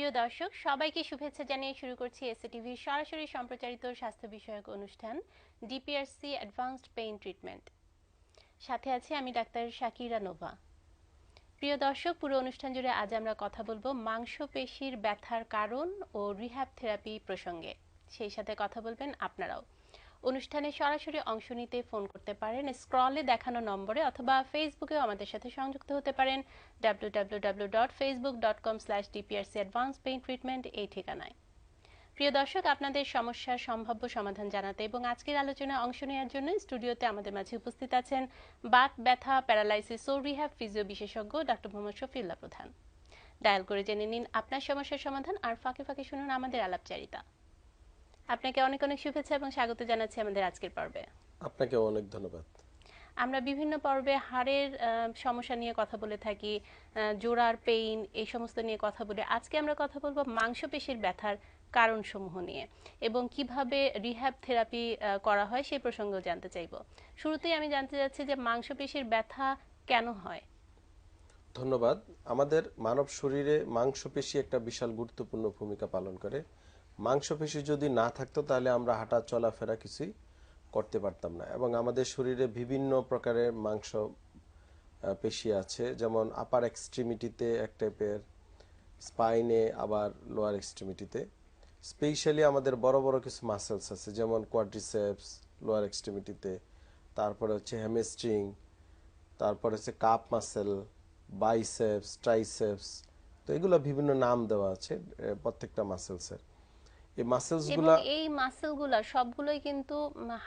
প্রিয় দর্শক, সবাইকে শুভেচ্ছা জানিয়ে শুরু করছি এসএটিভির সরাসরি সম্প্রচারিত স্বাস্থ্য বিষয়ক অনুষ্ঠান ডিপিআরসি অ্যাডভান্সড পেইন ট্রিটমেন্ট সাথে আছি আমি ডাক্তার শাকিরা নোভা। প্রিয় দর্শক, পুরো অনুষ্ঠান জুড়ে আজ আমরা কথা বলব মাংসপেশির ব্যথার কারণ ও রিহ্যাব থেরাপি প্রসঙ্গে। সেই সাথে কথা বলবেন আপনারাও। অনুষ্ঠানে সরাসরি অংশ নিতে ফোন করতে পারেন। স্ক্রলে দেখানো নম্বরে অথবা ফেসবুকেও আমাদের সাথে সংযুক্ত হতে পারেন। www.facebook.com slash DPRC advance pain treatment এই ঠিকানায়। প্রিয় দর্শক, আপনাদের সমস্যার সম্ভাব্য সমাধান জানাতে এবং আজকের আলোচনায় অংশ নেওয়ার জন্য স্টুডিওতে আমাদের মাঝে উপস্থিত আছেন বাত ব্যথা, প্যারালাইসিস ও রিহ্যাব ফিজিও বিশেষজ্ঞ ডক্টর মোহাম্মদ শফিউল্লাহ প্রধান। ডায়াল করে জেনে নিন আপনার সমস্যার সমাধান আর ফাঁকে ফাঁকে শুনুন আমাদের আলাপচারিতা। আপনাকে অনেক অনেক শুভেচ্ছা এবং স্বাগত জানাচ্ছি আমাদের আজকের পর্বে। আপনাকে অনেক ধন্যবাদ। আমরা বিভিন্ন পর্বে হাড়ের সমস্যা নিয়ে কথা বলে থাকি জোড়ার পেইন এই সমস্ত নিয়ে কথা বলে। আজকে আমরা কথা বলব মাংসপেশির ব্যথার কারণসমূহ নিয়ে এবং কীভাবে রিহ্যাব থেরাপি করা হয় সেই প্রসঙ্গেও জানতে চাইব। শুরুতেই আমি জানতে চাচ্ছি যে মাংসপেশির ব্যথা কেন হয়? ধন্যবাদ। আমাদের মানব শরীরে মাংসপেশি একটা বিশাল গুরুত্বপূর্ণ ভূমিকা পালন করে। মাংসপেশি যদি না থাকতো, তাহলে আমরা হাঁটা চলাফেরা কিছুই করতে পারতাম না। এবং আমাদের শরীরে বিভিন্ন প্রকারের মাংস পেশি আছে। যেমন আপার এক্সট্রিমিটিতে এক টাইপের স্পাইনে আবার লোয়ার এক্সট্রিমিটিতে স্পেশালি আমাদের বড় বড় কিছু মাসেলস আছে, যেমন কোয়াড্রিসেপস লোয়ার এক্সট্রিমিটিতে তারপরে হচ্ছে হ্যামেস্ট্রিং তারপরে হচ্ছে কাপ মাসেল বাইসেপস ট্রাইসেপস তো এগুলো বিভিন্ন নাম দেওয়া আছে প্রত্যেকটা মাসেলসের এই মাসেলস এবংগুলা এই মাসেলগুলা সবগুলোই কিন্তু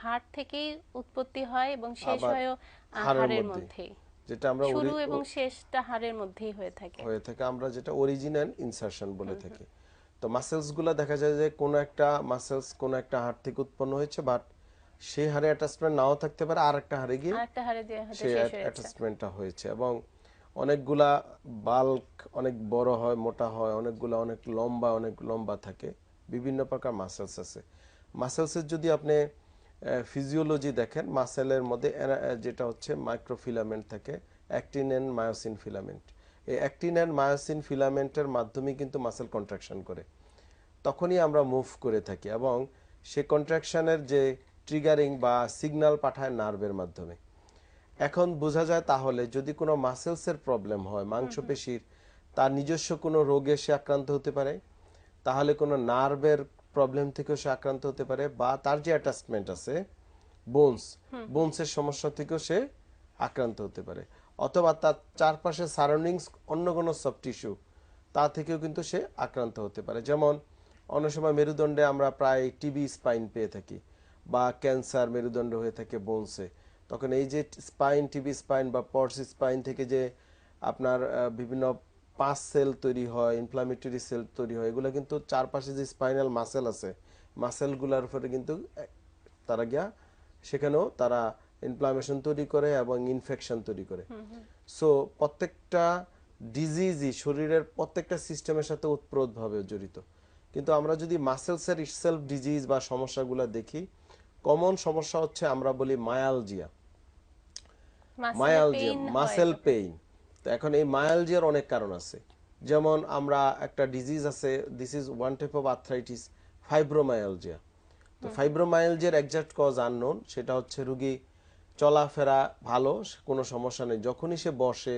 হাড় থেকেই উৎপত্তি হয় এবং শেষ আহ, হাড়ের। মধ্যেই। যেটা আমরা শুরু এবং শেষটা হাড়ের মধ্যেই হয়ে থাকে। হয়ে থাকে আমরা যেটা অরিজিনাল ইনসারশন বলে থাকি। তো মাসেলসগুলা দেখা যায় যে কোনো একটা মাসেলস কোনো একটা হাড় থেকে উৎপন্ন হয়েছে বাট সেই হাড়ে অ্যাটাচমেন্ট নাও থাকতে পারে আর একটা হাড়ে গিয়ে আরেকটা হাড়ে যে হয়তো সেই অ্যাটাচমেন্টটা হয়েছে। এবং অনেকগুলা বাল্ক অনেক বড় হয় মোটা হয় অনেকগুলা অনেক লম্বা অনেক লম্বা থাকে। বিভিন্ন প্রকার মাসেলস আছে। মাসেলসের যদি আপনি ফিজিওলজি দেখেন মাসেলের মধ্যে যেটা হচ্ছে মাইক্রোফিলামেন্ট থাকে অ্যাক্টিন অ্যান্ড মায়োসিন ফিলামেন্ট এই অ্যাক্টিন অ্যান্ড মায়োসিন ফিলামেন্টের মাধ্যমে কিন্তু মাসেল কন্ট্রাকশন করে। তখনই আমরা মুভ করে থাকি এবং সে কন্ট্রাকশনের যে ট্রিগারিং বা সিগন্যাল পাঠায় নার্ভের মাধ্যমে। এখন বোঝা যায় তাহলে যদি কোনো মাসেলসের প্রবলেম হয় মাংসপেশির তার নিজস্ব কোনো রোগে সে আক্রান্ত হতে পারে? তাহলে কোনো নার্ভের প্রবলেম থেকেও সে আক্রান্ত হতে পারে বা তার যে অ্যাটাচমেন্ট আছে বোনস বোনসের সমস্যা থেকেও সে আক্রান্ত হতে পারে। অথবা তার চারপাশে সারাউন্ডিংস অন্য কোনো সব টিস্যু তা থেকেও কিন্তু সে আক্রান্ত হতে পারে। যেমন অনেক সময় মেরুদণ্ডে আমরা প্রায় টিবি স্পাইন পেয়ে থাকি বা ক্যান্সার মেরুদণ্ড হয়ে থাকে বোনসে তখন এই যে স্পাইন টিবি স্পাইন বা পর্স স্পাইন থেকে যে আপনার বিভিন্ন পাঁচ সেল তৈরি হয় ইনফ্লামেটরি সেল তৈরি হয় এগুলো কিন্তু চারপাশে যে স্পাইনাল মাসেল আছে মাসেলগুলোর উপরে কিন্তু তারা গিয়া সেখানেও তারা ইনফ্লামেশন তৈরি করে এবং ইনফেকশন তৈরি করে। সো প্রত্যেকটা ডিজিজই শরীরের প্রত্যেকটা সিস্টেমের সাথে ওতপ্রোতভাবে জড়িত। কিন্তু আমরা যদি মাসেলসের ইটসেলফ ডিজিজ বা সমস্যাগুলো দেখি কমন সমস্যা হচ্ছে আমরা বলি মায়ালজিয়া মায়ালজিয়া মাসেল পেইন তো এখন এই মায়ালজিয়ার অনেক কারণ আছে। যেমন আমরা একটা ডিজিজ আছে this is one type of arthritis fibromyalgia তো ফাইব্রোমায়ালজিয়ার এক্সাক্ট কজ আননোন সেটা হচ্ছে রুগী চলাফেরা ভালো কোনো সমস্যা নেই। যখনই সে বসে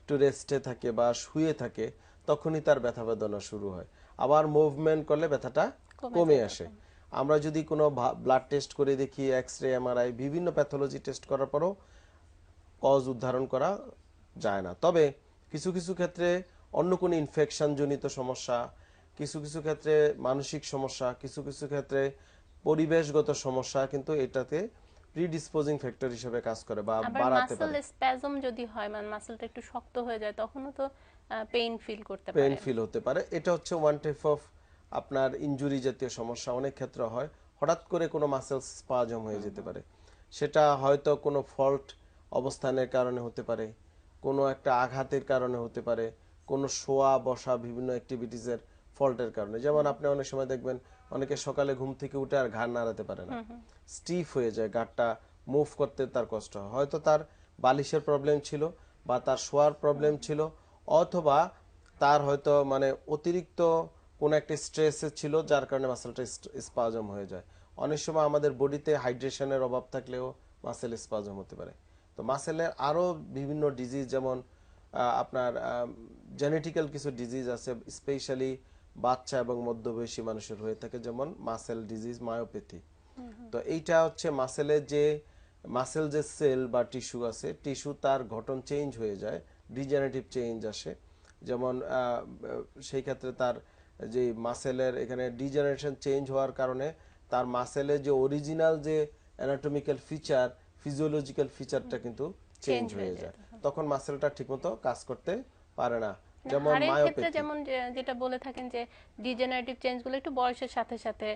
একটু রেস্টে থাকে বা শুয়ে থাকে তখনই তার ব্যথা বেদনা শুরু হয়। আবার মুভমেন্ট করলে ব্যথাটা কমে আসে। আমরা যদি কোনো ব্লাড টেস্ট করে দেখি এক্স রে এমআরআই বিভিন্ন প্যাথোলজি টেস্ট করার পরও কজ উদ্ধারণ করা যায় না। তবে কিছু কিছু ক্ষেত্রে অন্য কোনো ইনফেকশন জনিত সমস্যা কিছু কিছু ক্ষেত্রে মানসিক সমস্যা কিছু কিছু ক্ষেত্রে পরিবেশগত সমস্যা কিন্তু এটাতে প্রিডিসপোজিং ফ্যাক্টর হিসেবে কাজ করে বা বাড়াতে মাসেল পারে। স্প্যাজম যদি হয় মানে মাসেলটা একটু শক্ত হয়ে যায় তখনও তো পেইন ফিল করতে পারে। ফিল হতে পারে। এটা হচ্ছে ওয়ান টাইপ অফ আপনার ইনজুরি জাতীয় সমস্যা। অনেক ক্ষেত্রে হয় হঠাৎ করে কোনো মাসেলস স্পাজম হয়ে যেতে পারে। সেটা হয়তো কোনো ফল্ট অবস্থানের কারণে হতে পারে কোনো একটা আঘাতের কারণে হতে পারে কোনো শোয়া বসা বিভিন্ন অ্যাক্টিভিটিসের ফল্টের কারণে। যেমন আপনি অনেক সময় দেখবেন অনেকে সকালে ঘুম থেকে উঠে আর ঘাড় নাড়াতে পারে না। স্টিফ হয়ে যায় ঘাড়টা মুভ করতে তার কষ্ট হয়। হয়তো তার বালিশের প্রবলেম ছিল বা তার শোয়ার প্রবলেম ছিল অথবা তার হয়তো মানে অতিরিক্ত কোনো একটা স্ট্রেসে ছিল যার কারণে মাসেলটা স্পাজম হয়ে যায়। অনেক সময় আমাদের বডিতে হাইড্রেশনের অভাব থাকলেও মাসেল স্পাজম হতে পারে। তো মাসেলের আরও বিভিন্ন ডিজিজ যেমন আপনার জেনেটিক্যাল কিছু ডিজিজ আছে স্পেশালি বাচ্চা এবং মধ্যবয়সী মানুষের হয়ে থাকে যেমন মাসেল ডিজিজ মায়োপ্যাথি তো এইটা হচ্ছে মাসেলের যে মাসেল যে সেল বা টিস্যু আছে টিস্যু তার গঠন চেঞ্জ হয়ে যায় ডিজেনারেটিভ চেঞ্জ আসে। যেমন সেই ক্ষেত্রে তার যে মাসেলের এখানে ডিজেনারেশন চেঞ্জ হওয়ার কারণে তার মাসেলের যে অরিজিনাল যে অ্যানাটমিক্যাল ফিচার ফিজিওলজিক্যাল ফিচারটা কিন্তু চেঞ্জ হয়ে যায়। তখন মাসেলটা ঠিকমতো কাজ করতে পারে না। যেমন মায়োপ্যাথি যেমন যেটা বলে থাকেন যে ডিজেনারেটিভ চেঞ্জগুলো একটু বয়সের সাথে সাথে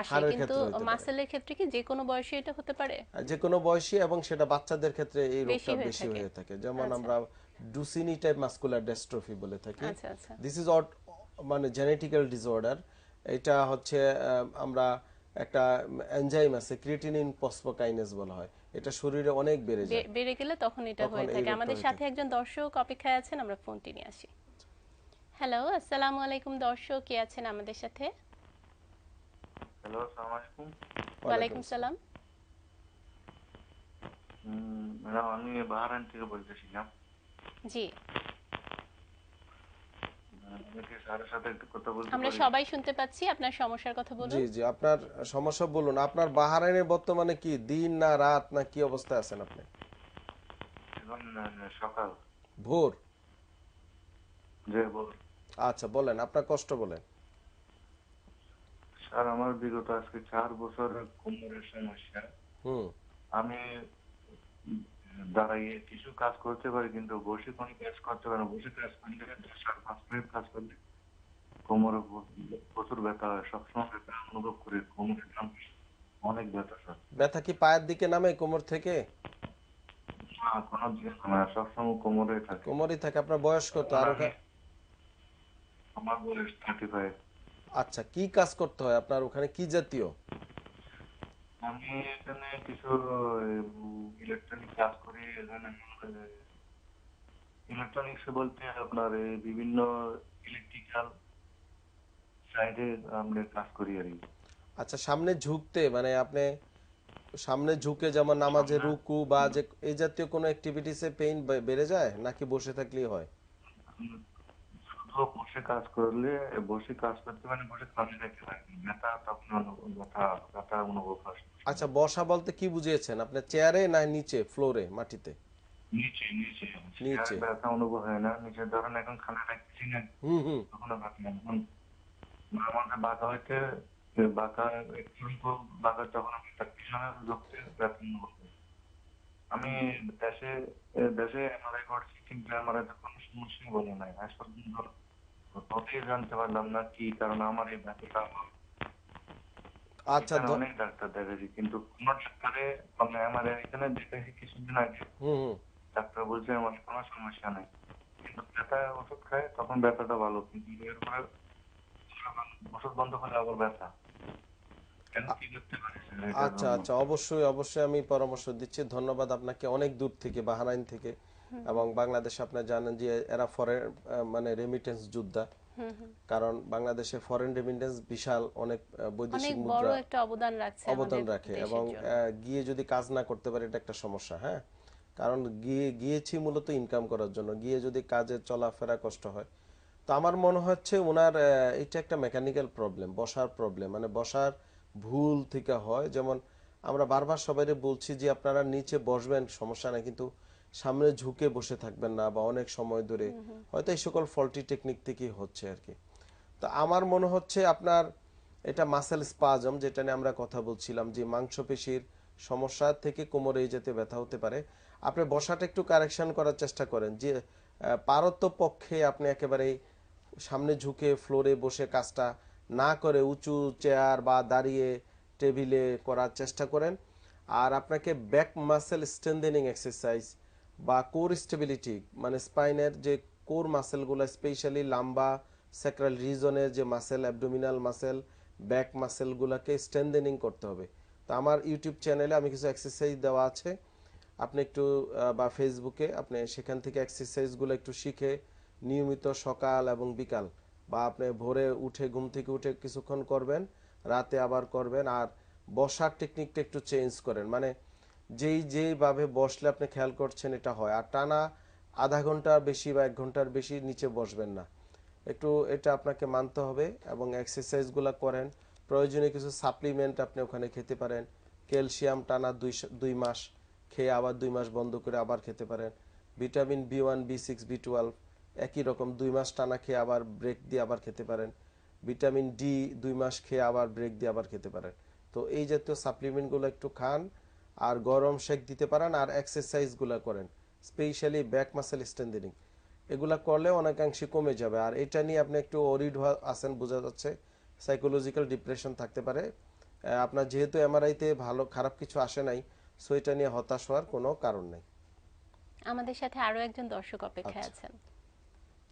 আসে। কিন্তু। মাসেলের ক্ষেত্রে কি যে কোনো বয়সে এটা হতে পারে? যে কোনো বয়সী এবং সেটা বাচ্চাদের ক্ষেত্রে এই রোগটা বেশি হয়ে থাকে। যেমন আমরা ডুসিনি টাইপ মাস্কুলার ডেস্ট্রফি বলে থাকি। আচ্ছা আচ্ছা। দিস ইজ অট মানে জেনেটিক্যাল ডিসঅর্ডার এটা হচ্ছে আমরা একটা এনজাইম আছে ক্রিয়েটিনিন ফসফোকাইনেজ বলা হয়। এটা শরীরে অনেক বেড়ে যায়। বেড়ে গেলে তখন এটা হয়ে থাকে। আমাদের সাথে একজন দর্শক অপেক্ষায় আছেন আমরা ফোনটি নিয়ে আসি। হ্যালো আসসালামু আলাইকুম দর্শক কে আছেন আমাদের সাথে? হ্যালো আসসালামু আলাইকুম। ওয়ালাইকুম সালাম। ম্যাডাম আমি বাহারান থেকে বলতেছিলাম। জি আহ, আমি কি স্যারের সাথে একটু কথা বলতে আমরা সবাই শুনতে পাচ্ছি আপনার সমস্যার কথা বলুন। জি জি আপনার সমস্যা বলুন। আপনার বাহারাইনে বর্তমানে কি দিন না রাত না কি অবস্থায় আছেন আপনি? সকাল। ভোর? আচ্ছা বলেন আপনার কষ্ট বলেন। স্যার আমার বিগত আজকে চার বছর কোমরের সমস্যা। হুম। আমি দাঁড়াইয়ে কিছু কাজ করতে পারি কিন্তু বসে কোনো কাজ করতে পারি না। বসে কাজ করলে পাঁচ মিনিট কাজ করলে কোমরে প্রচুর ব্যথা হয়। সবসময় ব্যথা অনুভব করি কোমরের দাম অনেক ব্যথা স্যার ব্যথা কি পায়ের দিকে নামে কোমর থেকে? না কোনো দিকে না। সবসময় কোমরে থাকে। কোমরই থাকে। আপনার বয়স কত? আর আমার বয়স থার্টি ফাইভ আচ্ছা কি কাজ করতে হয় আপনার ওখানে? কি জাতীয়? আমি এখানে কিছু ইলেকট্রনিক কাজ করি এখানে ইলেকট্রনিক্স বলতে আপনার বিভিন্ন ইলেকট্রিক্যাল সাইডে আমরা কাজ করি আর কি। আচ্ছা সামনে ঝুঁকতে মানে আপনি সামনে ঝুঁকে যেমন নামাজে রুকু বা যে এই জাতীয় কোনো অ্যাক্টিভিটিসে পেইন বেড়ে যায়? নাকি বসে থাকলেই হয়? শুধু বসে কাজ করলে বসে কাজ করতে মানে বসে কাজে ব্যথা তখন ব্যথা ব্যথা অনুভব হয়। আচ্ছা বসা বলতে কি বুঝিয়েছেন? আপনি চেয়ারে না নিচে ফ্লোরে মাটিতে? নিচে নিচে নিচে। ব্যথা অনুভব হয় না নিচে ধরেন এখন খানা খাচ্ছি না হুম হুম। তখন ব্যথা। এখন আমাদের বাঁকা হইতে বাঁকা একটু বাঁকা যখন আমি তার পিছনে ঢুকতে ব্যথা অনুভব আমি দেশে দেশে এমআরআই করছি কিন্তু এমআরআই কোনো সমস্যা বলে নাই। আজ পর্যন্ত জানতে পারলাম না কি কারণ আমার এই ব্যথাটা আচ্ছা অনেক ডাক্তার দেখেছি কিন্তু কোন ডাক্তারে আমরা এমআরআই এখানে দেখেছি কিছুদিন আগে ডাক্তার বলছে আমার কোনো সমস্যা নেই। কিন্তু ব্যথা ওষুধ খায় তখন ব্যথাটা ভালো কিন্তু এরপরে ওষুধ বন্ধ করে আবার ব্যথা। পারি আচ্ছা আচ্ছা অবশ্যই অবশ্যই আমি পরামর্শ দিচ্ছি। ধন্যবাদ আপনাকে অনেক দূর থেকে বাহারাইন থেকে। এবং বাংলাদেশে আপনারা জানেন যে এরা ফরেন মানে রেমিটেন্স যোদ্ধা। কারণ বাংলাদেশে ফরেন রেমিটেন্স বিশাল অনেক বৈদেশিক বড় মুদ্রা একটা অবদান রাখছে অবদান রাখে এবং গিয়ে যদি কাজ না করতে পারে এটা একটা সমস্যা হ্যাঁ? কারণ গিয়ে গিয়েছি মূলত ইনকাম করার জন্য। গিয়ে যদি কাজে চলাফেরা কষ্ট হয়। তো আমার মনে হচ্ছে ওনার এটা একটা মেকানিক্যাল প্রবলেম বসার প্রবলেম মানে বসার ভুল থেকে হয়। যেমন আমরা বারবার সবাই বলছি যে আপনারা নিচে বসবেন সমস্যা নাই। কিন্তু সামনে ঝুঁকে বসে থাকবেন না বা অনেক সময় ধরে হয়তো এই সকল ফল্টি টেকনিক থেকেই হচ্ছে আর কি। তো আমার মনে হচ্ছে আপনার এটা মাসেল স্পাজম যেটা নিয়ে আমরা কথা বলছিলাম যে মাংসপেশির সমস্যা থেকে কোমরে এই জাতীয় ব্যথা হতে পারে। আপনি বসাটা একটু কারেকশন করার চেষ্টা করেন যে আহ, পারত পক্ষে আপনি একেবারে সামনে ঝুঁকে ফ্লোরে বসে কাজটা না করে উঁচু চেয়ার বা দাঁড়িয়ে টেবিলে করার চেষ্টা করেন। আর আপনাকে ব্যাক মাসেল স্ট্রেন্থেনিং এক্সারসাইজ বা কোর স্টেবিলিটি মানে স্পাইনের যে কোর মাসেলগুলো, স্পেশালি লাম্বা স্যাক্রাল রিজনের যে মাসেল, অ্যাবডোমিনাল মাসেল, ব্যাক মাসেলগুলোকে স্ট্রেন্থেনিং করতে হবে। তো আমার ইউটিউব চ্যানেলে আমি কিছু এক্সারসাইজ দেওয়া আছে। আপনি একটু বা ফেসবুকে আপনি সেখান থেকে এক্সারসাইজগুলো একটু শিখে নিয়মিত সকাল এবং বিকাল, বা আপনি ভোরে উঠে, ঘুম থেকে উঠে কিছুক্ষণ করবেন, রাতে আবার করবেন, আর বসার টেকনিকটা একটু চেঞ্জ করেন। মানে যেই যেইভাবে বসলে আপনি খেয়াল করছেন এটা হয়। আর টানা আধা ঘণ্টার বেশি বা এক ঘণ্টার বেশি নিচে বসবেন না। একটু এটা আপনাকে মানতে হবে এবং এক্সারসাইজগুলো করেন। প্রয়োজনীয় কিছু সাপ্লিমেন্ট আপনি ওখানে খেতে পারেন। ক্যালসিয়াম টানা দুই দুই মাস খেয়ে আবার দুই মাস বন্ধ করে আবার খেতে পারেন। Vitamin B one B six B twelve একই রকম দুই মাস টানা খেয়ে আবার ব্রেক দিয়ে আবার খেতে পারেন। ভিটামিন ডি দুই মাস খেয়ে আবার ব্রেক দিয়ে আবার খেতে পারেন। তো এই জাতীয় সাপ্লিমেন্টগুলো একটু খান। আর গরম শেক দিতে পারেন আর এক্সারসাইজগুলো করেন স্পেশালি ব্যাক মাসেল স্ট্রেন্থেনিং এগুলা করলে অনেকাংশে কমে যাবে। আর এটা নিয়ে আপনি একটু অরিড আছেন বোঝা যাচ্ছে সাইকোলজিক্যাল ডিপ্রেশন থাকতে পারে। আপনার যেহেতু এমআরআইতে ভালো খারাপ কিছু আসে নাই সো এটা নিয়ে হতাশ হওয়ার কোনো কারণ নেই। আমাদের সাথে আরও একজন দর্শক অপেক্ষায় আচ্ছা। আছেন।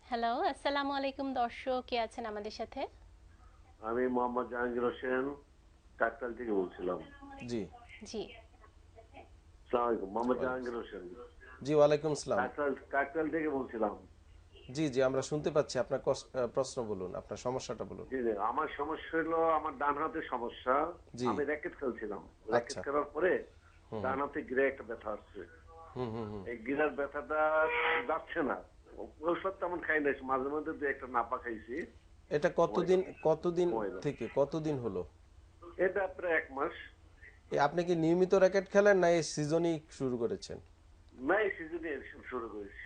হ্যালো আসসালামু আলাইকুম দর্শক কে আছেন আমাদের সাথে? আমি মোহাম্মদ জাহাঙ্গীর হোসেন কাকতাল থেকে বলছিলাম। জি। জি। আলাইকুম মোহাম্মদ জাহাঙ্গীর হোসেন। জি ওয়ালাইকুম আসসালাম। কাকতাল কাকতাল থেকে বলছিলাম। জি জি আমরা শুনতে পাচ্ছি। আপনার প্রশ্ন বলুন আপনার সমস্যাটা বলুন। জি জি আমার সমস্যা হলো আমার ডান হাতে সমস্যা। আমি র্যাকেট খেলছিলাম। র্যাকেট। খেলার পরে ডান হাতে গিরে একটা ব্যথা আসছে। এই গিরার ব্যথাটা যাচ্ছে না। ঔষধ তেমন খাই নাই মাঝে দু একটা নাপা খাইছি। এটা কতদিন কতদিন। থেকে কতদিন হলো? এটা প্রায় এক মাস। আপনি কি নিয়মিত র্যাকেট খেলেন না এই সিজনই শুরু করেছেন? না এই সিজনে শুরু করেছি।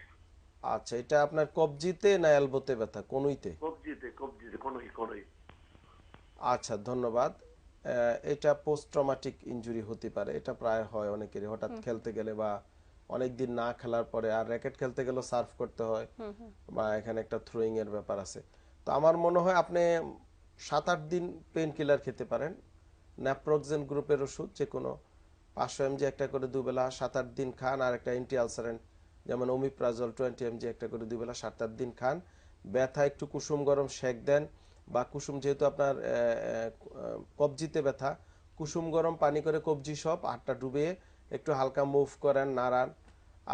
আচ্ছা এটা আপনার কবজিতে না এলবোতে ব্যথা? কোনইতে? কবজিতে কবজিতে কোনো কোনোই। আচ্ছা ধন্যবাদ। এটা পোস্ট ট্রমাটিক ইনজুরি হতে পারে। এটা প্রায় হয় অনেকেরই। হঠাৎ খেলতে গেলে বা অনেক দিন না খেলার পরে আর র্যাকেট খেলতে গেলেও সার্ভ করতে হয়। বা এখানে একটা থ্রোয়িং এর ব্যাপার আছে। তো আমার মনে হয় আপনি সাত আট দিন পেন কিলার খেতে পারেন। ন্যাপ্রোক্সেন গ্রুপের ওষুধ, যে কোনো পাঁচশো এমজি একটা করে দুবেলা সাত আট দিন খান, আর একটা অ্যান্টি আলসারেন্ট যেমন ওমিপ্রাজল টোয়েন্টি এমজি একটা করে দুবেলা সাত আট দিন খান। ব্যথা, একটু কুসুম গরম সেক দেন, বা কুসুম যেহেতু আপনার কবজিতে ব্যথা, কুসুম গরম পানি করে কবজি সব আটটা ডুবিয়ে একটু হালকা মুভ করেন, নাড়ান,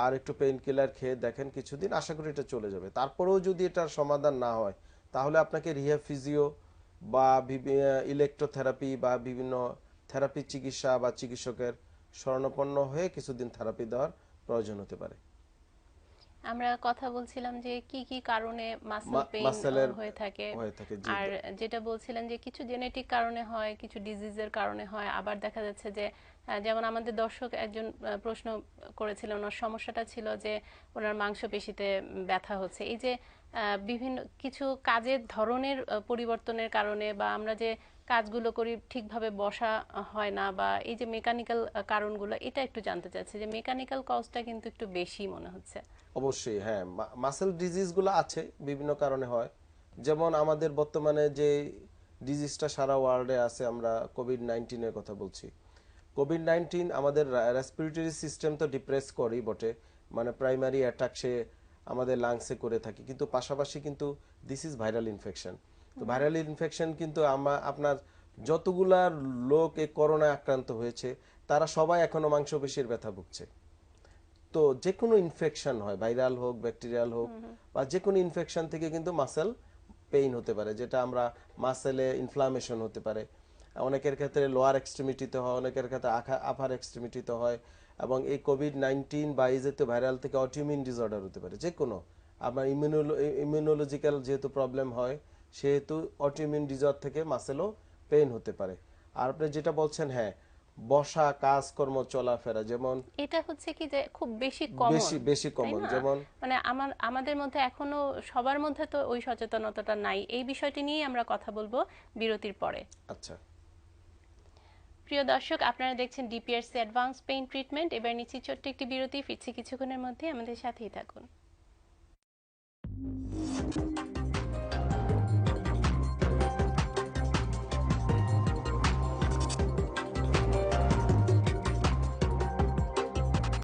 আর একটু পেইন কিলার খেয়ে দেখেন কিছুদিন, আশা করি এটা চলে যাবে। তারপরেও যদি এটার সমাধান না হয়, তাহলে আপনাকে রিহ্যাব ফিজিও বা ইলেকট্রোথেরাপি বা বিভিন্ন থেরাপি চিকিৎসা বা চিকিৎসকের শরণাপন্ন হয়ে কিছুদিন থেরাপি দেওয়ার প্রয়োজন হতে পারে। আমরা কথা বলছিলাম যে কি কি কারণে মাসল পেইন হয়ে থাকে। আর যেটা বলছিলেন যে কিছু জেনেটিক কারণে হয় কিছু ডিজিজের কারণে হয় আবার দেখা যাচ্ছে যে যেমন আমাদের দর্শক একজন প্রশ্ন করেছিলেন ওনার সমস্যাটা ছিল যে ওনার মাংসপেশিতে ব্যথা হচ্ছে। এই যে বিভিন্ন কিছু কাজের ধরনের পরিবর্তনের কারণে বা আমরা যে কাজগুলো করি ঠিকভাবে বসা হয় না বা এই যে মেকানিক্যাল কারণগুলো, এটা একটু জানতে চাচ্ছি যে মেকানিক্যাল কজটা কিন্তু একটু বেশি মনে হচ্ছে। অবশ্যই হ্যাঁ মাসেল ডিজিজগুলো আছে, বিভিন্ন কারণে হয়। যেমন আমাদের বর্তমানে যে ডিজিজটা সারা ওয়ার্ল্ডে আছে, আমরা কোভিড নাইন্টিনের কথা বলছি। কোভিড নাইন্টিন আমাদের রেসপিরেটরি সিস্টেম তো ডিপ্রেস করেই বটে। মানে প্রাইমারি অ্যাটাক সে আমাদের লাংসে করে থাকি। কিন্তু পাশাপাশি কিন্তু দিস ইজ ভাইরাল ইনফেকশন তো ভাইরাল ইনফেকশন কিন্তু আমরা আপনার যতগুলা লোক এই করোনায় আক্রান্ত হয়েছে তারা সবাই এখনও মাংসপেশির ব্যথা ভুগছে। তো যে কোনো ইনফেকশন হয় ভাইরাল হোক ব্যাকটেরিয়াল হোক বা যে কোনো ইনফেকশন থেকে কিন্তু মাসেল পেইন হতে পারে যেটা আমরা মাসেলে ইনফ্লামেশন হতে পারে। অনেকের ক্ষেত্রে লোয়ার এক্সট্রিমিটিতে হয় অনেকের ক্ষেত্রে আখা আপার এক্সট্রিমিটিতে হয়। এবং এই কোভিড নাইন্টিন বা এই জাতীয় ভাইরাল থেকে অটিমিউন ডিসঅর্ডার হতে পারে যে কোনো আপনার ইমিউনোলো ইমিউনোলজিক্যাল যেহেতু প্রবলেম হয় সেহেতু অটিমিউন ডিসঅর্ডার থেকে মাসেলও পেইন হতে পারে। আর আপনি যেটা বলছেন হ্যাঁ বসা কাজকর্ম চলাফেরা যেমন এটা হচ্ছে কি যে খুব বেশি কমন বেশি বেশি কমন যেমন মানে আমার আমাদের মধ্যে এখনও সবার মধ্যে তো ওই সচেতনতাটা নাই। এই বিষয়টি নিয়েই আমরা কথা বলব বিরতির পরে। আচ্ছা। প্রিয় দর্শক, আপনারা দেখছেন ডিপিআরসি অ্যাডভান্স পেইন ট্রিটমেন্ট এবার নিচ্ছি ছোট্ট একটি বিরতি। ফিরছি কিছুক্ষণের মধ্যে আমাদের সাথেই থাকুন।